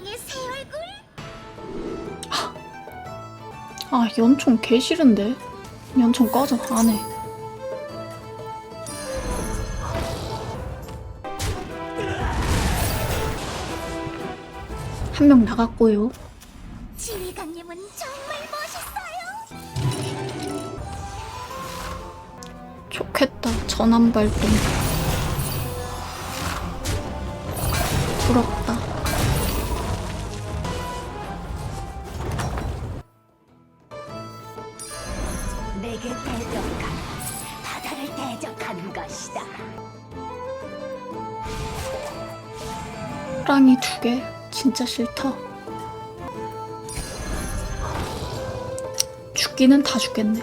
운명의 새 얼굴? 아 연총 개 싫은데 연총 꺼져 안해 한 명 나갔고요 지휘관님은 정말 멋있어요. 좋겠다 전환 발동 진짜 싫다 죽기는 다 죽겠네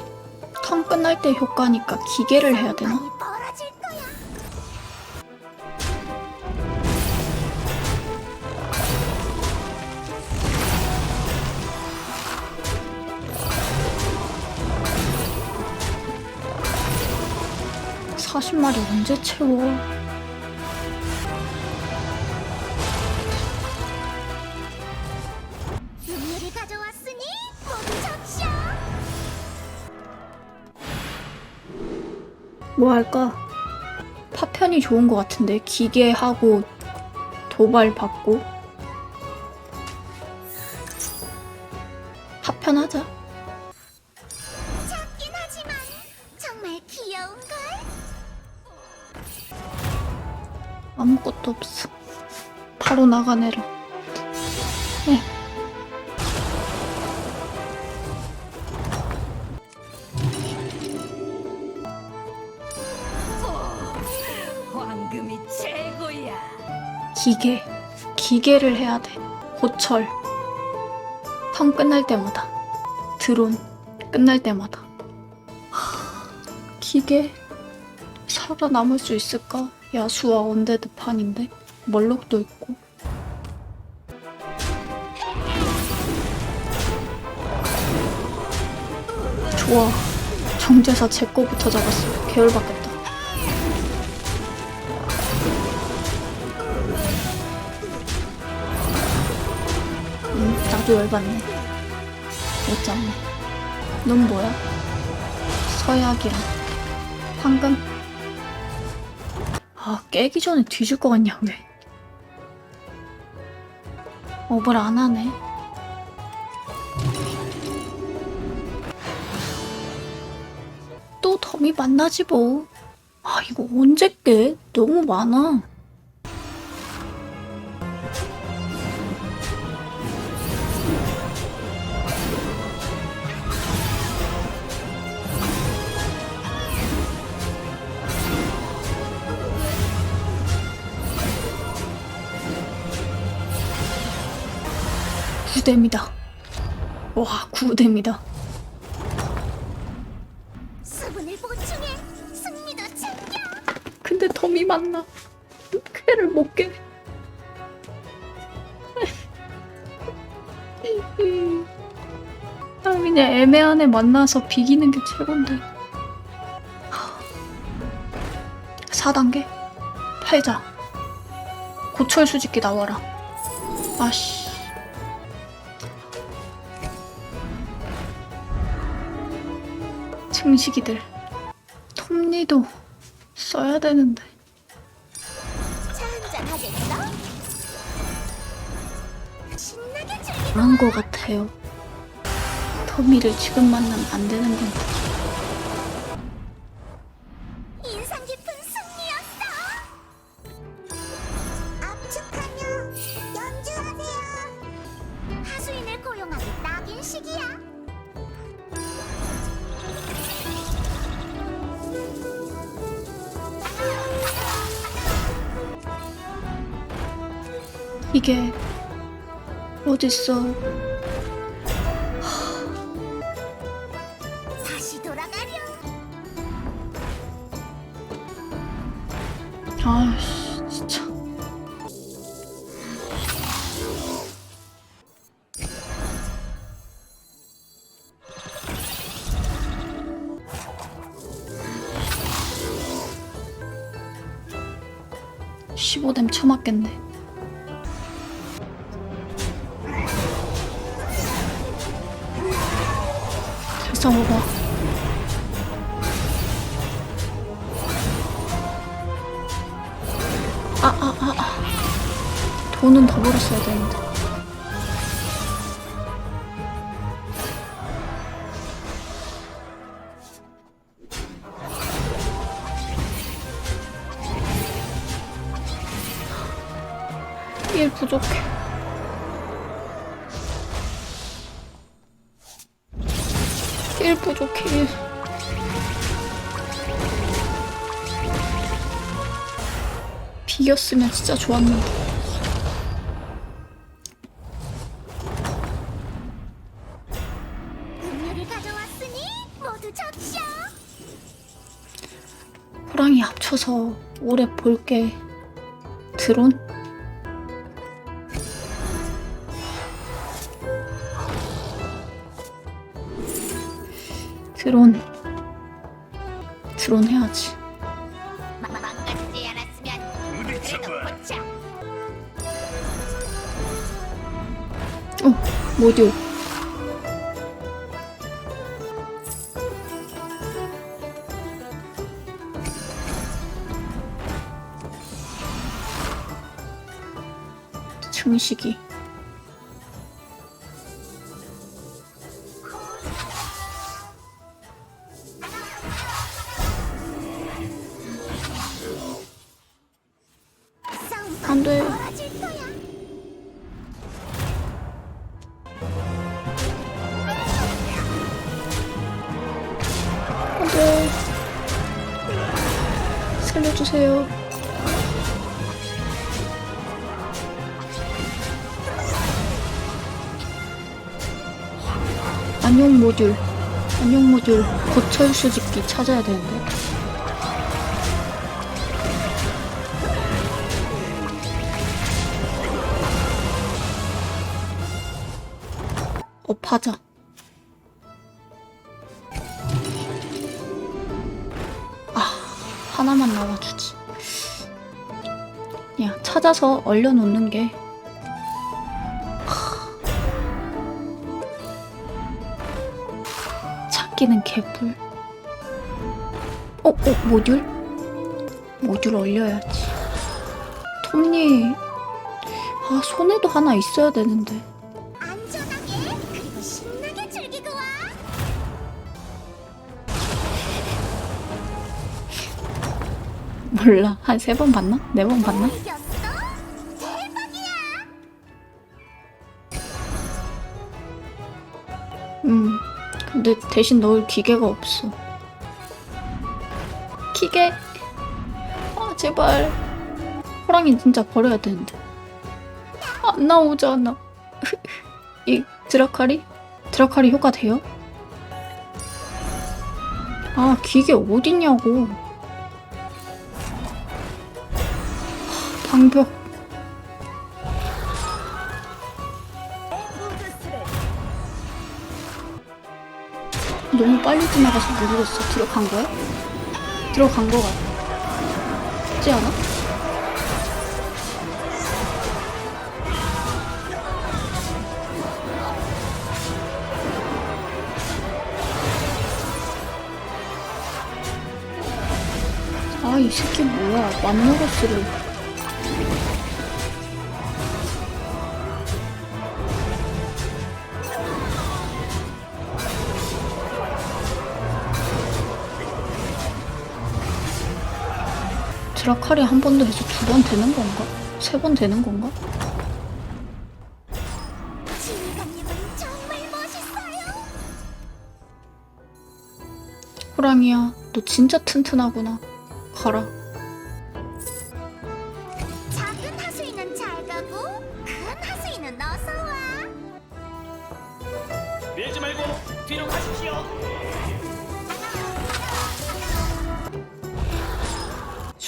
턴 끝날 때 효과니까 기계를 해야 되나? 많이 벌어질 거야. 사십 마리 언제 채워? 음료를 가져왔으니 모두 적셔. 뭐 할까? 파편이 좋은 것 같은데 기계하고 도발 받고 파편 하자. 작긴 하지만 정말 귀여운 걸? 아무것도 없어. 바로 나가내라. 네. 기계. 기계를 해야 돼. 호철. 턴 끝날 때마다. 드론. 끝날 때마다. 하, 기계. 살아남을 수 있을까? 야수와 언데드 판인데. 멀록도 있고. 좋아. 정제사 제 거부터 잡았어. 계열받겠 나도 열받네. 못 잡네. 넌 뭐야? 서약이랑 황금? 아, 깨기 전에 뒤질 것 같냐, 왜? 업을 안 하네. 또 덤이 만나지 뭐. 아, 이거 언제 깨? 너무 많아. 구대입니다. 와, 구대입니다. 수분을 보충해 승리도 챙겨. 근데 덤이 많나? 쾌를 못 깨. 아, 그냥 애매한 애 만나서 비기는 게 최곤데. 4단계? 팔자. 고철 수집기 나와라. 아씨. 증식이들. 톱니도 써야 되는데. 그런 것 같아요. 토미를 지금 만나면 안 되는 건데. 어딨어? 다시 돌아가렴. 아씨 진짜. (15댐) 쳐맞겠네 싸워봐. 아, 아, 아, 아. 돈은 더 벌었어야 되는데. 일 부족해. 일. 비겼으면 진짜 좋았는데. 호랑이 합쳐서 오래 볼게. 드론? 드론. 드론 해야지. 어, 모듈. 증식이. 안녕 모듈. 안녕 모듈. 고철 수집기 찾아야 되는데. 업하자. 하나만 나와주지. 그냥 찾아서 얼려놓는 게. 하... 찾기는 개뿔. 어, 어, 모듈? 모듈 얼려야지. 톱니. 아, 손에도 하나 있어야 되는데. 안전하게 그리고 신나게 즐기고 와. 몰라. 한 세 번 봤나? 네 번 봤나? 근데 대신 넣을 기계가 없어. 기계. 아 제발. 호랑이 진짜 버려야 되는데. 안 나오잖아. 이 드라카리? 드라카리 효과 돼요? 아 기계 어딨냐고. 방벽. 너무 빨리 지나가서 모르겠어. 들어간 거야? 들어간 거 같지 않아? 아, 이 새끼 뭐야. 맘노러스를. 드라카리 한 번도 해서 두 번 되는 건가? 세 번 되는 건가? 호랑이야, 너 진짜 튼튼하구나. 가라.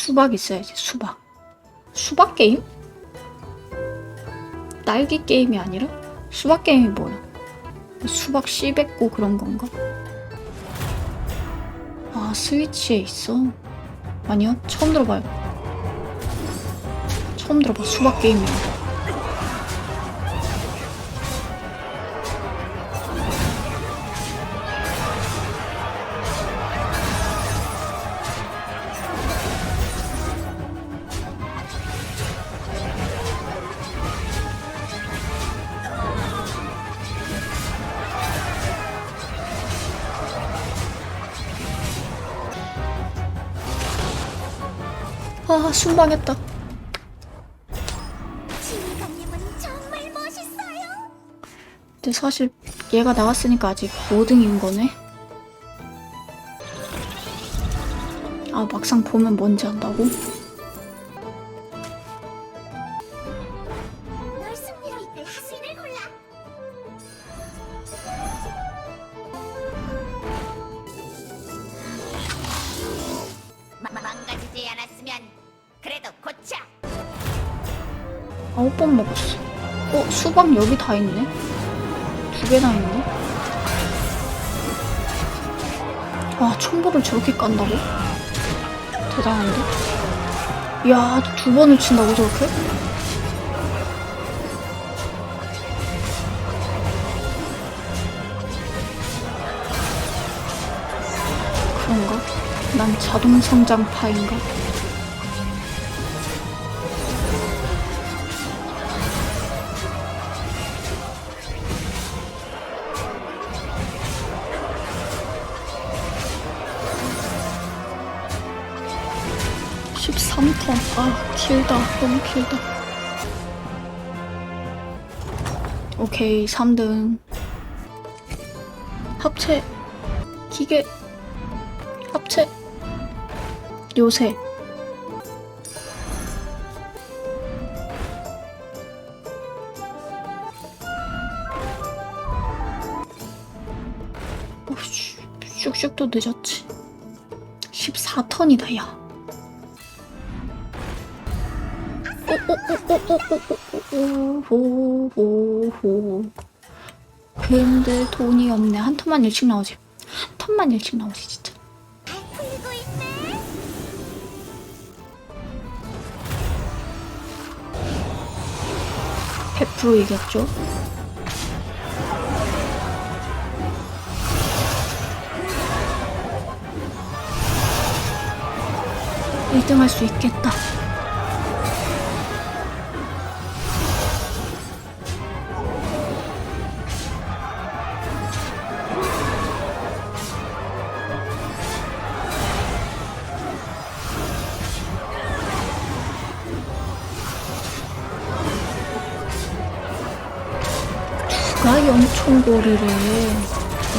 수박 있어야지, 수박. 수박 게임? 딸기 게임이 아니라? 수박 게임이 뭐야? 수박 씨 뱉고 그런 건가? 아, 스위치에 있어? 아니야, 처음 들어봐요. 처음 들어봐, 수박 게임이야. 아 순방했다 지휘관님은 정말 멋있어요. 근데 사실 얘가 나왔으니까 아직 5등인 거네 아 막상 보면 뭔지 안다고? 아홉 번 먹었어 어? 수박 여기 다 있네 두 개나 있네 와 첨보를 저렇게 깐다고? 대단한데? 이야 두 번을 친다고 저렇게? 그런가? 난 자동 성장파인가? 십삼 턴 아, 길다. 너무 길다. 오케이, 3등. 합체. 기계. 합체. 요새. 슉슉도 늦었지. 14턴이다, 야. 괴인들 돈이 없네. 한 턴만 일찍 나오지. 한 턴만 일찍 나오지 진짜. 100% 이겼죠? 1등 할 수 있겠다. 연총고리래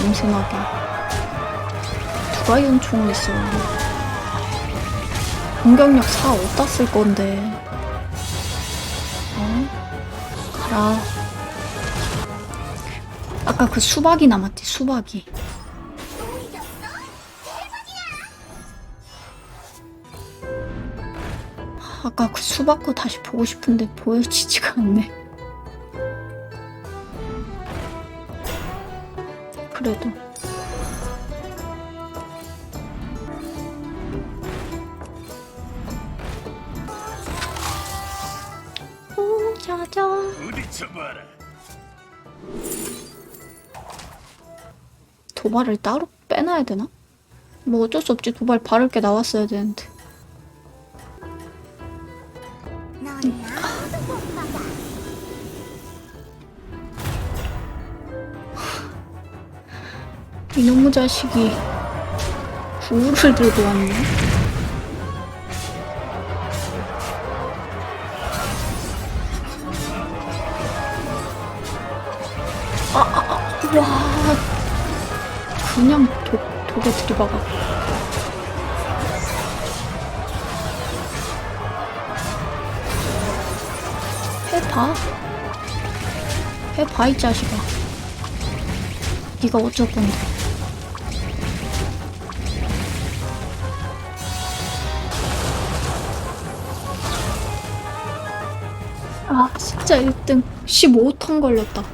냄새나게 누가 연총을 써 공격력 4 어디다 쓸 건데. 어? 가라 아까 그 수박이 남았지 수박이? 아까 그 수박 거 다시 보고 싶은데 보여지지가 않네 그래도 오자자 부딪혀봐라. 도발을 따로 빼놔야 되나? 뭐 어쩔 수 없지 도발 바를 게 나왔어야 되는데 이놈의 자식이 구를 들고 왔네. 아, 아, 아, 와. 그냥 독, 독에 들이박아. 해봐. 해봐 이 자식아. 네가 어쩔 건데 아 진짜 1등. 15턴 걸렸다